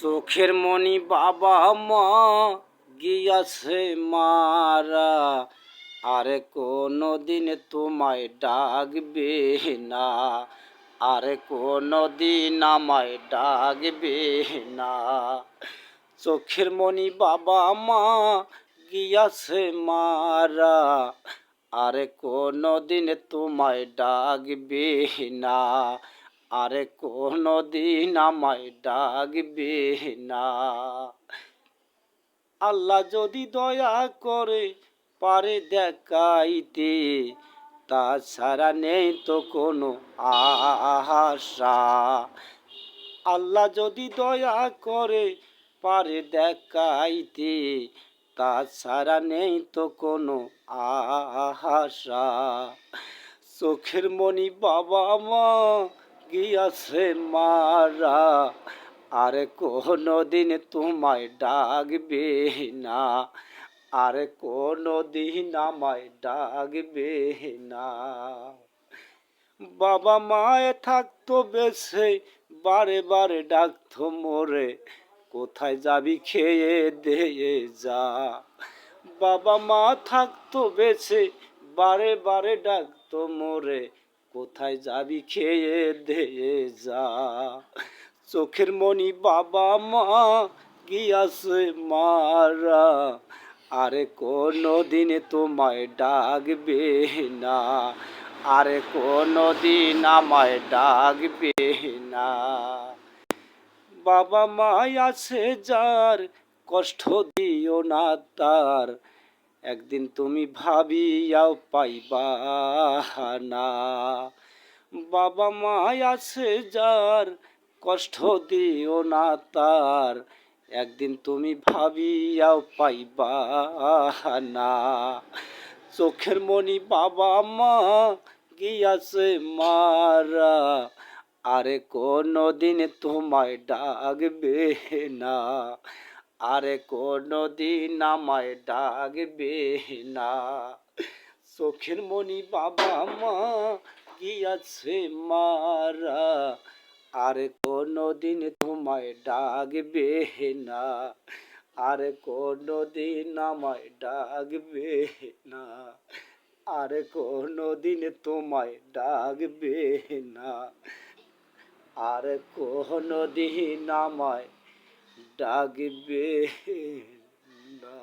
চোখের মনি বাবা মা গিয়াছে মারা। আরে কোনো দিন তোমায় ডাকবে না। আরে কোনো দিন আমায় ডাকবে না। চোখের মনি বাবা মা গিয়াছে মারা। আরে কোনো দিন তোমায় ডাকবে না। আরে কোনো দিন আমায় ডাকবে না। আল্লাহ যদি দয়া করে পারে দেখাইতে, তাছাড়া নেই তো কোনো আশা। আল্লাহ যদি দয়া করে পারে দেখাইতে, তাছাড়া নেই তো কোনো আশা। চোখের মনি বাবা মা গিয়াছে মারা। আরে কোনো দিন তোমায় ডাকবে না। আরে কোনো দিন আমায় ডাকবে না। বাবা মায়ে থাকতো বেছে বারে বারে ডাকতো মোরে। কোথায় যাবি খেয়ে দেয়ে যা। বাবা মা থাকতো বেছে বারে বারে ডাকতো মোরে। কোথায় যাবি খেয়ে দিয়ে যা। চোখের মনি বাবা মা গিয়াছে মারা। আরে কোনো দিন তোমায় ডাকবে না। আরে কোনো দিন আমায় ডাকবে না। বাবা মাই আছে যার, কষ্ট দিও না তার। একদিন তুমি ভাবিয়াও পাইবা না। বাবা মাই আছে যার, কষ্ট দিও না তার। একদিন তুমি ভাবিয়াও পাইবা না। চোখের মনি বাবা মা গিয়াছে মারা। আরে কোনো দিন তোমায় ডাকবে না। আরে কোনো দিন আমায় ডাকবে না। চোখের মনি বাবা মা গিয়াছে মারা? আরে কোনো দিন তোমায় ডাকবে না। আরে কোনো দিন আমায় ডাকবে না। আরে কোনো দিন তোমায় ডাকবে না। আর কোনো দিন আমায় ডাকবে না।